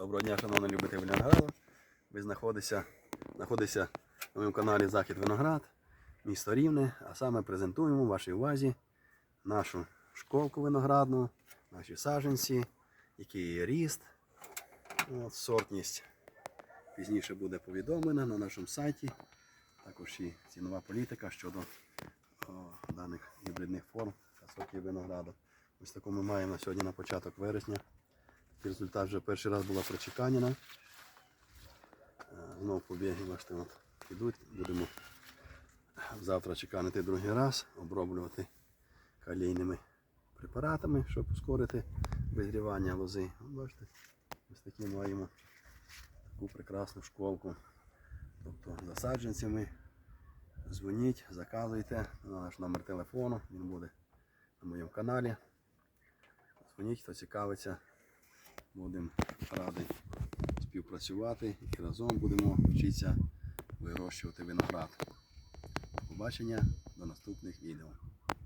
Доброго дня, шановні любителі винограду. Ви знаходитеся, знаходитеся на моєму каналі Захід Виноград, місто Рівне, а саме презентуємо вашій увазі нашу школку виноградну, наші саджанці, який є ріст, от, сортність. Пізніше буде повідомлена на нашому сайті. Також і цінова політика щодо о, даних гібридних форм та сортів винограду. Ось таку ми маємо сьогодні на початок вересня. Результат вже перший раз була прочеканіна. Е, Знов побіги, бачите, от ідуть. Будемо завтра чеканити другий раз, оброблювати калійними препаратами, щоб ускорити визрівання лози. Бачите, ось такі маємо таку прекрасну школку. Тобто за саджанцями дзвоніть, заказуйте на наш номер телефону, він буде на моєму каналі. Дзвоніть, хто цікавиться. Будемо раді співпрацювати і разом будемо вчитися вирощувати виноград. До побачення до наступних відео.